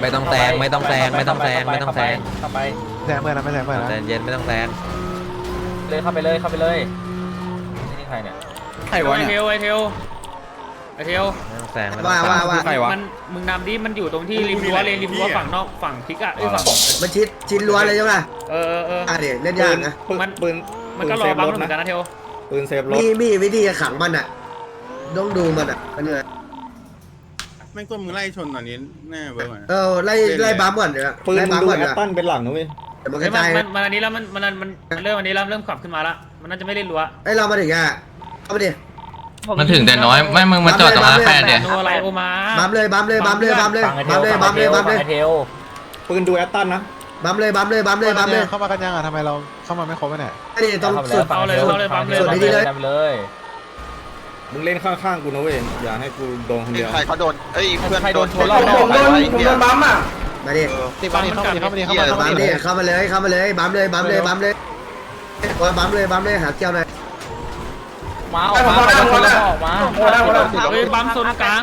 ไม่ต้องแซงไม่ต้องแซงไม่ต้องแซงไม่ต้องแซงเข้าไปแซงเมื่อนะไม่แซงเมื่อนะใจเย็นไม่ต้องแซงเลยเข้าไปเลยเข้าไปเลยนี่นี่ใครเนี่ยใครวะไอเนี่ยเทลไอเทลไอเทลไม่ต้องแซงไม่ต้องว่าแซงว่าว่าใครวะมันมึงนำดิมันอยู่ตรงที่ริมรั้วเลยริมรั้วฝั่งนอกฝั่งพลิกอะไอยฝั่งมันชิดชิดล้วนเลยใช่ป่ะเออเออเอออะเดี๋ยวเล่นยากนะปืนมันปืนมันก็รอบังเหมือนกันนะเทลปืนเซฟรถมีมีวิธีจะขังมันอะต้องดูมันอะมันเนี่ย ไม่กลัวมึงไล่ชนตอนนี้แน่เว้ย เออไล่ไล่บัมก่อนเดี๋ยวปืนไล่มึบังมดูก่อนแอเดี๋ยวตตันเป็นหลังนะเว้ยเดี๋ยวมันกเฮ้ยระมันจายมันมันอันนี้แล้วมันมันมันมันเริ่มอันนี้แล้วเริ่มขับขึ้นมาละมันน่าจะไม่เล่นรั้วไอ้เรามาถึงอะเข้ามาดิ มันถึงแต่น้อย ไม่ มึงมาจอดตรงนั้นแค่เดียวโนอะไรโอมาบัมเลยบัมเลยบัมเลยบัมเลยฟังไอเทบัลมเลยฟับังมไอเลยบัมเทลฟัเลงยไอเทลปืนดูแอตตันนะบัมเลยบัมเลยบัมเลยบัมเลยเข้ามากันยังอะทำไมเราเข้ามาไม่ครบวะเนี่ยไอ้นี่ต้องสุด เอาเลยเอาเลยปั๊มเลยสุดปั๊มดีเลยเลยทำเลย มึงเล่นข้างๆกูนะเว้ยอย่าให้กูโดนคนเดียว ใครเขาโดนเอ้ยเพื่อนใครโดนชนรรออบบนนออกกใครวะไอ้เหี้ยมาดิตีบัมเข้ามาดิเข้ามาดิเข้ามาเข้าบัมามดิดิเข้ามาเลยเข้ามาเลยบัมเลยบัมเลยบัมเลยบัมเลยบัมเลยหาเกี่ยวหน่อยมาออกมาไปคนละออกมาเฮ้ยปั๊มโซนกลาง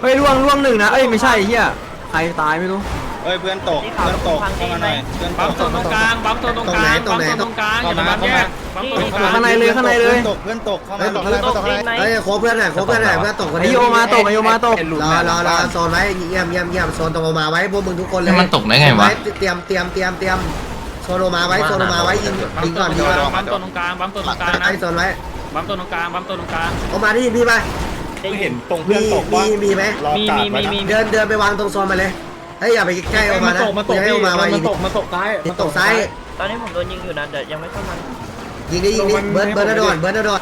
เฮ้ยล่วงล่วงหนึ่งนะเอ้ยไม่ใช่เฮียใครตายไม่รู้ เอ้ยเพื่อนตกเพื่อนตกเข้ามาหน่อยเพื่อนตปั๊มกโซนตรงกลางปั๊มโซนตรงกลางปั๊มโซนตรงกลางอย่ามาบังแยกปั๊มโซนตรงกลางข้างในเลยข้างในเลยเพื่อนตกเพื่อนตกเข้าเฮ้มายตกอะไรตกอะไรเฮ้ยโคเพื่อนหน่อยโคเพื่อนหน่อยเพื่อนตกคนไอนี้โยมาตกไอโยมาตกรอรอรอโซนไว้เงียบเงียบเงียบโซนตรงออกมาไว้พวกมึงทุกคนเลยให้มันตกได้ไงวะเตรียมเตรียมเตรียมเตรียมโซนออกมาไว้โซนออกมาไว้ยิงยิงก่อนยิงก่อนปั๊มโซนตรงกลางปั๊มโซนตรงกลางนะไอ้โซนไว้ปั๊มโซนตรงกลางปั๊มโซนตรงกลางออกมาที่พี่ไปมึงเห็นตรงเพื่มีอนตกมีปะมีไหมรอกาดไว้นะเดินเดินไปวางตรงโซนมาเลย เฮ้ยอย่าไปใกล้ออกมานะอย่าให้ออกมาไว้ยิงมันตกซ้ายตกซ้าย ตอนนี้ผมโดนยิงอยู่นะเดี๋ยวยังไม่เข้ามันยิงดิยิงดิเบิร์ดเบิร์ดโดนเบิร์ดโดน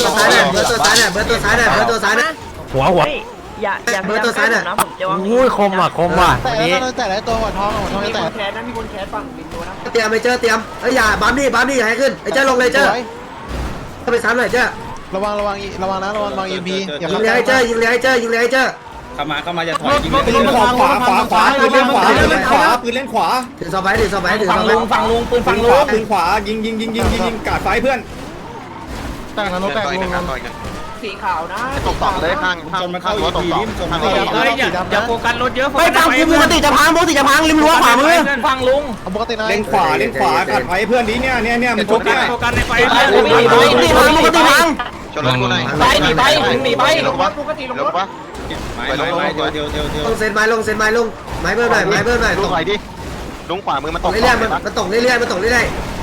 ตัวซ้ายเนี่ยเบิร์ดตัวซ้ายเนี่ยเบิร์ดตัวซ้ายเนี่ยเบิร์ดตัวซ้ายเนี่ยหัวหัวอย่าอย่าเบอร์ตัวซ้ายน่ะนะผมจะวางโอ้ยคมว่ะคมว่ะแต่วันนี้แล้วแต่แล้วตัวหัวทองหัวทองมีแต่คนแคสนะมีคนแคสฝั่งบินโดนะเตรียมไปเจอเตรียมเฮ้ยอย่าบัมดิบัมดิอย่าให้ขึ้นไอ้เจ้าลงเลยเจ้าเข้าไปซ้ำหน่อยเจ้าระวังระวังระวังนะระวังวางอีพีอย่ายิงเลยให้เจ้ายิงเลยให้เจ้ายิงเลยให้เจ้า เข้ามาเข้ามาอย่าถอยยิงปืนขวาขวาขวาขวาปืนเล่นขวาปืนเล่นขวาปืนเล่นขวาถือซอฟไว้ถือซอฟไว้ถือซฟัองฟไว้ลุงฟังลุงปืนปืฟันงขลุวางปืนขวายิงยิงยิงยิงยิงยิงกาดไฟเพื่อนแตกนะรถแตกลงสีขาวนะตกสองเลยข้างข้างข้างรถตกสองข้างรถเฮ้ยอย่าอย่าโฟกัสรถเยอะโฟเฮ้ยกัสฟังกูปกติจะพังปกติจะพังริมรั้วขวามือฟังลุงเอาปกตินะเล่นขวาเล่นขวากาดไฟเพื่อนนี้เนี่ยเนี่ยเนี่ยมันโฟทุบกัเนี่ยสโฟกัสในไฟปกติพังปกติพังชนรถกูหน่อยไปหนีไปหนีไปลงวะปกติลงลรงถวะ ไม่ไม่ไม่เดี๋ยวเดี๋ยวเดี๋ยวเดี๋ยวลงเซนไม้ลงเซนไม้ลงไม้เบิ้ลหน่อยไม้เบิ้ลหน่อยลุตงกไหวดิลุงขวามือมันตตกกเรื่อยๆมันมันตกเรื่อยๆมันตกเรื่อยๆ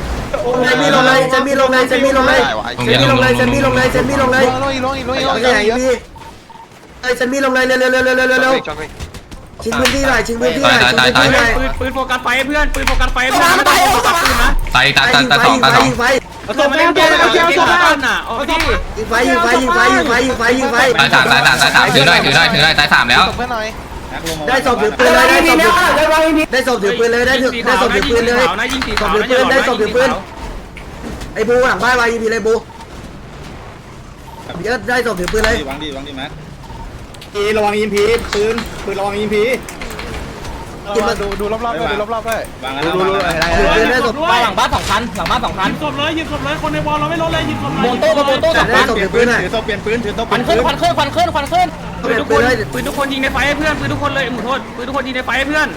เซนมีลงเลยเซนมีลงเลยเซนมีลงเลยเซนมีลงเลยเซนมีลงเลยเซนมีลงเลยลงอีกลงอีกลงอีกลงโออีกเคไอ้พี่เอ้ยเซนมีลงเลยเร็วเร็วเร็วเร็วเร็วเร็วเร็วชิงพื้นที่หน่อยชิงพื้นที่หน่อยชิงพื้นที่หน่อยปืนปืนโฟกัสไฟเพื่อนปืนโฟกัสไฟเพื่อนโฟกัสปืนนะตายตายตายตายสองตายสองยิงไฟ ตัวมันเล่นเกมแล้วเกมเกมต้นน่ะโอ้ยยิงไฟยิงไฟยิงไฟยิงไฟยิงไฟยิงไฟตายสามตายสามตายสามถือได้ถือได้ถือได้ตายสามแล้วตกเพื่อนหน่อยได้ศพถือปืนเลยได้ศพถือได้ศพถือปืนเลยได้ถือได้ศพถือปืนเลยนะยิงสีขาวไอ้บูหลังบ้านวายยิงพีเลยบูเยอะได้ศพถือปืนเลยวางดีวางดีแม็กอีระวังยิงผีปืนปืนระวังยิงผี กินมาดูดูรอบๆด้วยดูรอบๆด้วยวางแล้ววางแล้วถือปืนได้ศพหลังบ้านสองคันหลังบ้านสองคันยิงศพเลยยิงศพเลยคนในบอลเราไม่ลดเลยยิงศพโมโต้กับโมโต้สองได้คันศพถือปืนหน่อยถือโซ่เปลี่ยนปืนถือโซ่เปฟัลี่ยนนขึ้ปืนนฟันขึ้นฟันขึ้นฟันขึ้น ปืนทุกคนปืนทุกคนยิงในไฟให้เพื่อนปืนทุกคนเลยหมุนโทษปืนทุกคนยิงในไฟให้เพื่อน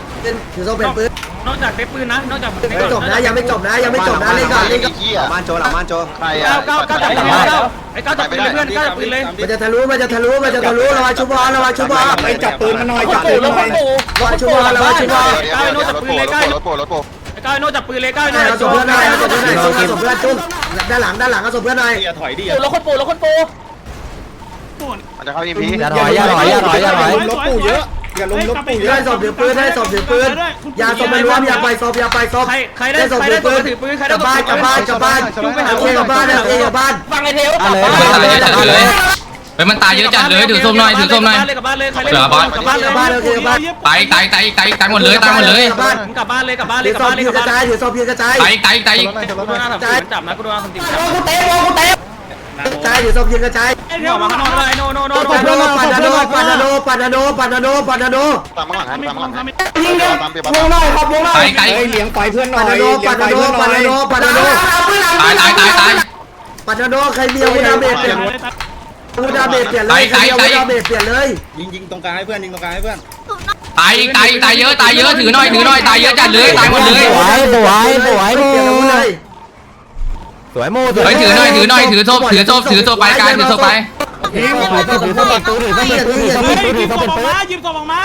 ถือศพเป็นปืนนอกจากเซฟปืนนะนอกจากไม่จบนะยังไม่จบนะยังไม่จบนะเล่นก่อนเล่นก่อนเหี้ยบ้านโจหลังบ้านโจใครอะเก้าเก้าเก้าจับปืนเก้าไอ้เก้าจับปืนเลยเพื่อนเก้าจับปืนเลยมันจะทะลุมันจะทะลุมันจะทะลุระวังชุบอลระวังชุบอลไปจับปืนมันหน่อยคจันบปู่ปืนแล้วหคน่อยนปู่ระวังชุบอลระวังชุบอลเก้าไอ้โน่จับปืนเลยเก้ารถโปรถโปรไอ้เก้าไอ้โน่จับปืนเลยเก้าไอ้โน่เอาศพเพื่อนหน่อยเอาศพเพื่อนหน่อยเอาศพเพื่อนจุ้มด้านหลังด้านหลังเอาศพเพื่อนหน่อยอย่าถอยดิปู่แล้วคนปู่แล้วคนปู่ มันจะเข้ายิงพีอย่าถอยอย่าถอยอย่าถอยอย่าถอยลบปู่เยอะอย่าลงลบปู่เยได้อะศพถือปืนได้ศพถือปืนอย่าศพไปรวมอย่าไปศพอย่าไปศพใครใครได้ใครได้ตัวถือปืนใครกได้ลับบ้านกลับบ้านกลับบ้านจุ้งไปหาโอเคกลับบ้านนะโอเคกลับบ้านฟังไอเทลเอาเลยเฮ้ยตายเยอะจัดเลยเฮ้ยมันตายเยอะจัดเลยถือส้มหน่อยถือส้มหน่อยกลับบ้านเลยใครเล่นเหลือบอสกลับบ้านเลยกลับบ้านโอเคกลับบ้านตายตายตายตายตายหมดเลยตายหมดเลยกลับบ้านกลับบ้านเลยกลับบ้านเลถืยอกลับศพบ้านเลยพีกลับกระบ้านจายถือศพพีกระจายตายตายตายชนรถหน่อยชนรถหน่อยกูโดนอาถรรพ์จับนะกูโดนอาถรรพ์จับกูเตะกูเตะ กระจายถือศพพีกระจายเดี๋ยวมาข้างนอกเลยโนโนโนปานาโดปานาโดปานาโดปานาโดปานาโดปานาโดตามข้างหลังให้ตามข้างหลังให้ยิงเดียวตามเปียบวงหน่อยขอบวงหน่อยตายตายเฮ้ยเลี้ยงไฟเพื่อนหน่ปาอยนาเลี้โดยงปาไฟนาโดเพื่อนหน่ปาอยนาโดปานาโดตายตายตายตายปานาโดใครมีอาวุธดาเมจเปลี่ยนอาวุธดาเมจเปลี่ยนเลยใครมีอาวุธดาเมจเปลี่ยนเลยยิงยิงตรงกลางให้เพื่อนยิงตรงกลางให้เพื่อนตายอีกตายอีกตายเยอะตายเยอะถือหน่อยถือหน่อยตายเยอะจัดเลยตายหมดเลยสวยสวยสวยโมเลย สวยโมเฮ้ยถือหน่อยถือหน่อยถือโซ่ถือโซ่ถือโซ่ไปกายถือโซ่ไปถือถือถือถือถือถือถือถือถือถือยิบศพออกมายิบศพออกมา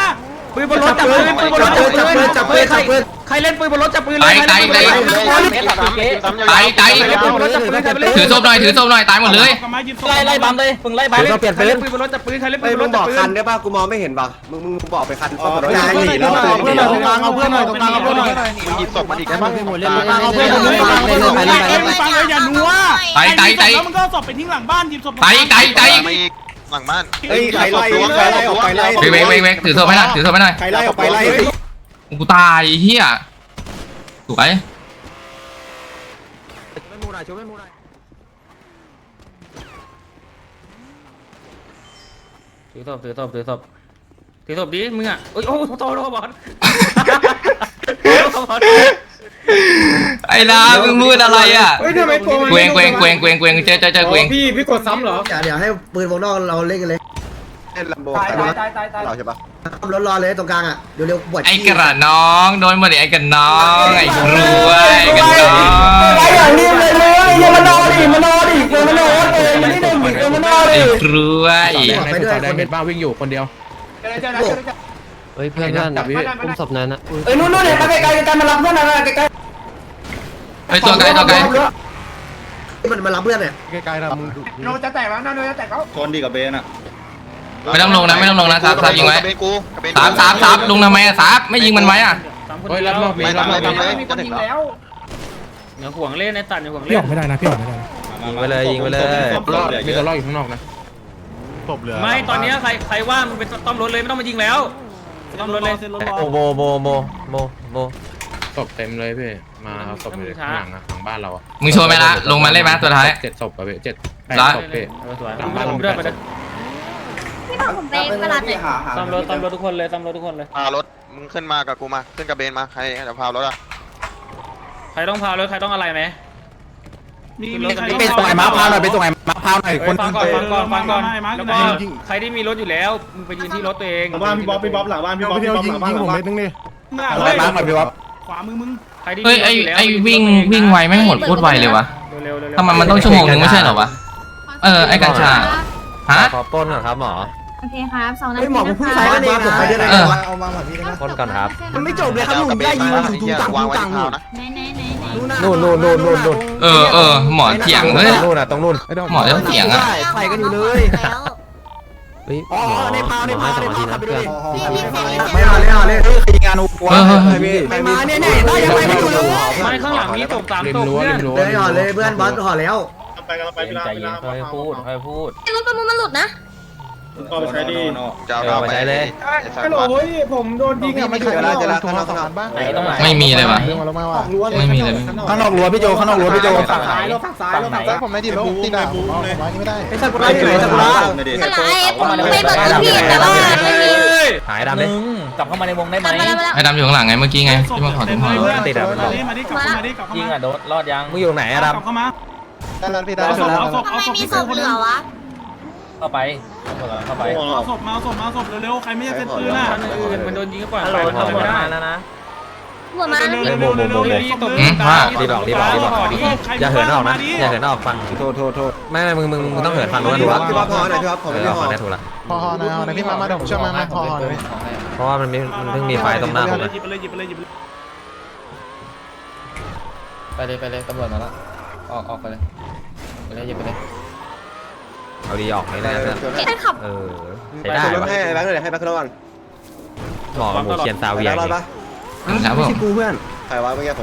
ปืนบนรถจับปืนปืนบนรถจับปืนจับปืนจับปืน ใครเล่นปืนบนรถจับปืนเลยใครเล่นปืนบนรถจับปืนเลยตายตายถือโซ่หน่อยถือโซ่หน่อยตายหมดเลยมายิบศพไล่ไล่บัมเลยมึงไล่บัมใครเล่นปืนบนรถจับปืนใครเล่นปืนบนรถจับปืนได้ป่ะกูมองไม่เห็นป่ะมึงมึงบอกไปคันอ๋อเพื่อนหน่อยตรงกลางเอาเพื่อนหน่อยตรงกลางเอาเพื่อนหน่อยหยิบศพมาอีกได้ปะเอาเพื่อนหน่อยฟังเลยอย่านัวตายตายตายแล้วมึงก็ศพไปทิ้งหลังบ้านยิบศพตายตายตายมาอีกหลังบ้านเฮ้ยใครไล่ใครไล่ออกไปไล่เวกเวกเวกถือโซ่ไปหน่อยถือโซ่ไปหน่อยใครไล่ออกไปไล่ กูตายเฮียสวยถือศพถือศพถือศพถือศพดิมึงอะโอ้ยโอ้โหโตโตบอลไอ้ลามึงพูดอะไรอะเฮ้ยทำไมตัวมันเกวงเกวงเกวงเกวงเกวงเจอเจอเจอเกวง พี่พี่กดซ้ำเหรอ เดี๋ยวเดี๋ยวให้ปืนวงนอกเราเล่นกันเลยเล่นลำโบตายตายตายตายตายเราใช่ป่ะทำรอเลยตรงกลางอะเดี๋ยวเร็วปวดไอ้กระน้องโดนหมดเลยไอ้กระน้องไอ้กรวยไอ้กระน้องอย่างนี้เลยเลยอย่ามานอนดิมานอนดิมานอนเองไม่ได้หนึ่งดิมานอนไอ้ดิกรวยไปด้วยคนเด็ดบ้าวิ่งอยู่คนเดียวเจอเจอเจอเจอเฮ้ยเพื่อนเพื่อนอุ้มศพนั้นนะเอ้ยนู่นนู่นเห็นปะไกลไกลไกลมารับเพื่อนหน่อยไกลไกลไอ้ตัวไกลตัวไกลมันมารับเพื่อนเนี่ยไกลๆนะมึงดูโนจะแตกแล้วนะโนจะแตกแล้วชนดีกับเบนอะ ไม่ต้องลงนะไม่ต้องลงนะซับซับยิงไว้กระเบนกูกระเบนซับซับซับลงทำไมอะซับไม่ยิงมันไว้อะเฮ้ยรับรอบนี้ไม่รับทำรเลอยบทำเลยมีคนยิงแล้วอย่าห่วงเล่นในตัดอย่าห่วงพี่เล่อน อกไม่ได้นะพี่ออกไม่ได้นะยิงไปเลยยิงไปเลย รอดมีตัวรอดอยู่ข้างนอกนะศพเหลือไม่ตอนนี้ใครใครว่ามึงเป็นต้อมรถเลยไม่ต้องมายิงแล้วต้อมรถเลย โอ้โบโบโบโบโบศพเต็มเลยพี่มาเอาศพอยู่ข้างหลังอะหลังบ้านเราอะมึงโชว์ไหมละลงมาเล่นไหมตัวท้าย เจ็ดศพอะพี่เจ็ดแปดละ ศพพี่ เออสวยผมเลือดไปเลย พี่บอกผมไปเวลาไหนต้อมรถต้อมรถทุกคนเลยต้อมรถทุกคนเลย พารถมึงขึ้นมากับกูมา ขึ้นกระเบนมาใครเดี๋ยวพารถอะใครต้องพารถใครต้องอะไรไหม มีมีใครเป็นตรงไหนมาพาวหน่อยเป็นตรงไหนมาพาวหน่อยคนฟังก่อนฟังก่อนฟังก่อนแล้วก็ใครที่มีรถอยู่แล้วมึงไปยืนที่รถตัวเองหลังบ้านพี่บ๊อบพี่บ๊อบหลังบ้านพี่บ๊อบพี่พี่เดียวบ๊อบยิหงลังบ้านยิงหลังผมบ้านเม็ดนึงนี่มาหน่อยพี่บ๊อบขวามือมึงใครที่เฮ้ยไอ้ไอ้วิ่งวิ่งไวแม่งหมดโคตรไวเลยวะเร็วๆเร็วๆทำไมมันต้องชั่วโมงนึงไม่ใช่เหรอวะ เออไอ้กัญชา ฮะ ขอปล้นก่อนครับหมอ โอเคครับสองนาเฮ้ยทีหมอผมนะเพิ่งคะใช้กันเองนะไปด้วยเออเอามาแบบนี้นะปล้นก่อนครับ มันไม่จบเลยครับลุงได้ยิงอยู่ทุงตังทุงตังไหนไหนไหนไหนนู่นนู่นนู่นนู่นนู่นเออเออหมอเถียงเฮ้ย นู่นอะตรงนู่นหมอเรื่องเสียงอะ ใส่กันอยู่เลยแล้วเฮ้ยอ๋อในพาวในพาวในพาวนะไปเพื่ด้อวยนพี่พี่เซนนี่เซไม่นเอาเลยเอาเลยงานอุปเออเออไม่มาเนี่ยเนี่ยได้ยังไงไม่อยู่เลยไม่ข้างหลังนี้ตกสามริมตกรั้วเนี่ริยมรั้วเลยห่อเลยเพื่อนบอสห่อแล้วไปกันไปเวลาใจเวเย็ลานค่อยพูดค่อยพูดรถประมูลมันหลุดนะ ก็ไปใช้ดีจะเออไปใช้เลยฮัลโหลผมโดนยิงอะไม่ถึงแล้วจะถูกมาสองบ้างไหนตรงไหนไม่มีเลยว่ะเรื่องมาแล้วมาว่ะไม่มีเลยข้างนอกรั้วพี่โจข้างนอกรั้วพี่โจฝั่งซ้ายเราฝั่งซ้ายเราฝั่งซ้ายผมไม่ดีแล้วตีดาผมเอาไว้นี่ไม่ได้ไอ้สักุระอยู่ไหนสักุระอะไรผมไปเบิกรถพี่แต่ว่าไม่มีหายดำเลยกลับเข้ามาในวงได้ไหมกลับมาแล้วมาแล้วไอ้ดำอยู่ข้างหลังไงเมื่อกี้ไงที่มาขอถุงห่อติดอะมันบอกมาดิกลับเข้ามาดิกลับเข้ายิงมาอะโดนรอดยังมึงอยู่ไหนอะดกลับเข้ามาได้แล้วพี่ได้เอาศพแล้วเอาศพทำไมมีศพเหลือวะ เข้าไปเข้าไปเอาศพมาเอาศพมาเอาศพเร็วๆ ใครไม่ใช่เซนปืนอะอื่นมันโดนยิงก็ปล่อยฮัลโหลไปตำรวจไม่ได้มาแล้วนะหัวมาแล้วพี่เร็วๆเร็วๆเร็วๆตบอืมว่าำรีบบอกรีบบอกรีบบอกอย่าเหินออกนะอย่าเหินออกฟังโทษโทษโทษไม่ไม่มึงมึงมึงต้องเหินฟังรู้กันถูกละพี่บ๊อบพอหน่อยพี่บ๊อบผมเอไม่อได้เอาพอฟังได้ถูกละพอหอหน่อยเอาหน่อยพี่มามาเดี๋ยวผมช่วยมามาพอหอหน่อยพี่เพราะว่ามันมีมันเพิ่งมีไฟตรงหน้าผมหนะยิบไปเลยหยิบไปเลยหยิบไปเลยไปเลยไปเลยตำรวจมาแล้วออกออกไปเลยไปเลยหยิบไปเลย เอาดีออกไม่ได้เพื่อนใครขับเออใช้ได้รถวะให้แบงค์เลยให้แบงค์ขึ้นรถก่อนหมอหมูเชียนซาเวียรถอีกปะครับผมกูเพื่อนใครวะเมื่อกี้ผ